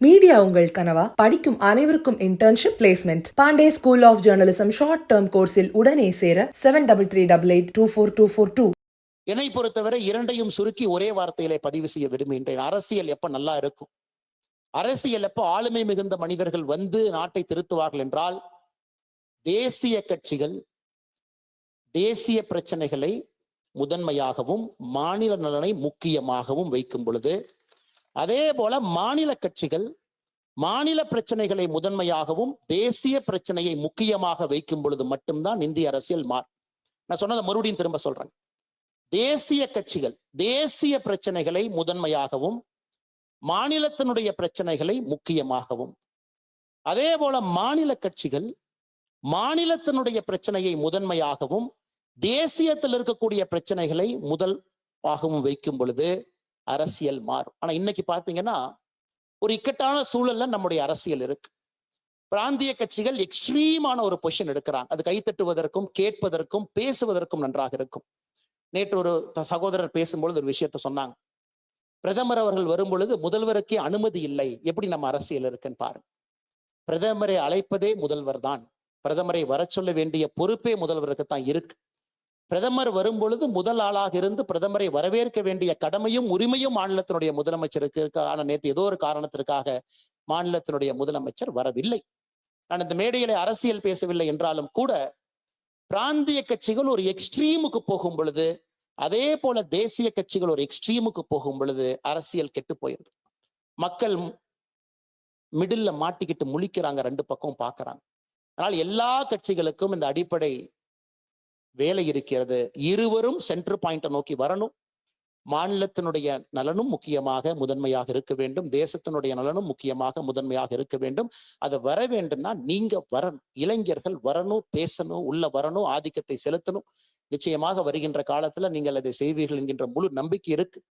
Media உங்கள் கனவா படிக்கும் அனைவருக்கும் internship placement Pandey school of journalism short term கோர்ஸில் உடனே சேர seven double three double eight two four two four two என்னை பொறுத்தவரை இரண்டையும் சுருக்கி ஒரே வார்த்தையிலே பதிவு செய்ய விரும்புகின்றேன். அரசியல் எப்ப நல்லா இருக்கும்? அரசியல் எப்ப ஆளுமை மிகுந்த மனிதர்கள் வந்து நாட்டை திருத்துவார்கள் என்றால் தேசிய கட்சிகள் தேசிய பிரச்சனைகளை முதன்மையாகவும் மாநில நலனை முக்கியமாகவும் வைக்கும் பொழுது அதே போல மாநில கட்சிகள் மாநில பிரச்சனைகளை முதன்மையாகவும் தேசிய பிரச்சனையை முக்கியமாக வைக்கும் பொழுது மட்டும்தான் இந்திய அரசியல் மாறும் நான் சொன்னதை மறுபடியும் திரும்ப சொல்றேன். தேசிய கட்சிகள் தேசிய பிரச்சனைகளை முதன்மையாகவும் மாநிலத்தினுடைய பிரச்சனைகளை முக்கியமாகவும் அதே போல மாநில கட்சிகள் மாநிலத்தினுடைய பிரச்சனையை முதன்மையாகவும் தேசியத்தில் இருக்கக்கூடிய பிரச்சனைகளை முதல் ஆகவும் வைக்கும் பொழுது அரசியல் மாறும். ஆனா இன்னைக்கு பாத்தீங்கன்னா ஒரு இக்கட்டான சூழல்ல நம்முடைய அரசியல் இருக்கு. பிராந்திய கட்சிகள் எக்ஸ்ட்ரீமான ஒரு பொசிஷன் எடுக்கிறாங்க. அது கைத்தட்டுவதற்கும் கேட்பதற்கும் பேசுவதற்கும் நன்றாக இருக்கும். நேற்று ஒரு சகோதரர் பேசும்பொழுது ஒரு விஷயத்த சொன்னாங்க. பிரதமர் அவர்கள் வரும் பொழுது முதல்வருக்கே அனுமதி இல்லை. எப்படி நம்ம அரசியல் இருக்குன்னு பாருங்க. பிரதமரை அழைப்பதே முதல்வர் தான். பிரதமரை வர சொல்ல வேண்டிய பொறுப்பே முதல்வருக்கு தான் இருக்கு. பிரதமர் வரும் பொழுது முதல் ஆளாக இருந்து பிரதமரை வரவேற்க வேண்டிய கடமையும் உரிமையும் மாநிலத்தினுடைய முதலமைச்சருக்கு இருக்க ஆனா நேற்று ஏதோ ஒரு காரணத்திற்காக மாநிலத்தினுடைய முதலமைச்சர் வரவில்லை. நான் இந்த மேடையில அரசியல் பேசவில்லை என்றாலும் கூட பிராந்திய கட்சிகள் ஒரு எக்ஸ்ட்ரீமுக்கு போகும் பொழுது அதே போல தேசிய கட்சிகள் ஒரு எக்ஸ்ட்ரீமுக்கு போகும் பொழுது அரசியல் கெட்டு போயிருது. மக்கள் மிடில்ல மாட்டிக்கிட்டு முழிக்கிறாங்க ரெண்டு பக்கம் பார்க்கறாங்க அதனால் எல்லா கட்சிகளுக்கும் இந்த அடிப்படை வேலை இருக்கிறது. இருவரும் சென்டர் பாயிண்ட்டை நோக்கி வரணும். மாநிலத்தினுடைய நலனும் முக்கியமாக முதன்மையாக இருக்க வேண்டும். தேசத்தினுடைய நலனும் முக்கியமாக முதன்மையாக இருக்க வேண்டும். அது வர வேண்டும்னா நீங்க வரணும். இளைஞர்கள் வரணும் பேசணும் உள்ள வரணும் ஆதிக்கத்தை செலுத்தணும். நிச்சயமாக வருகின்ற காலத்துல நீங்கள் அதை செய்வீர்கள் என்கின்ற முழு நம்பிக்கை இருக்கு.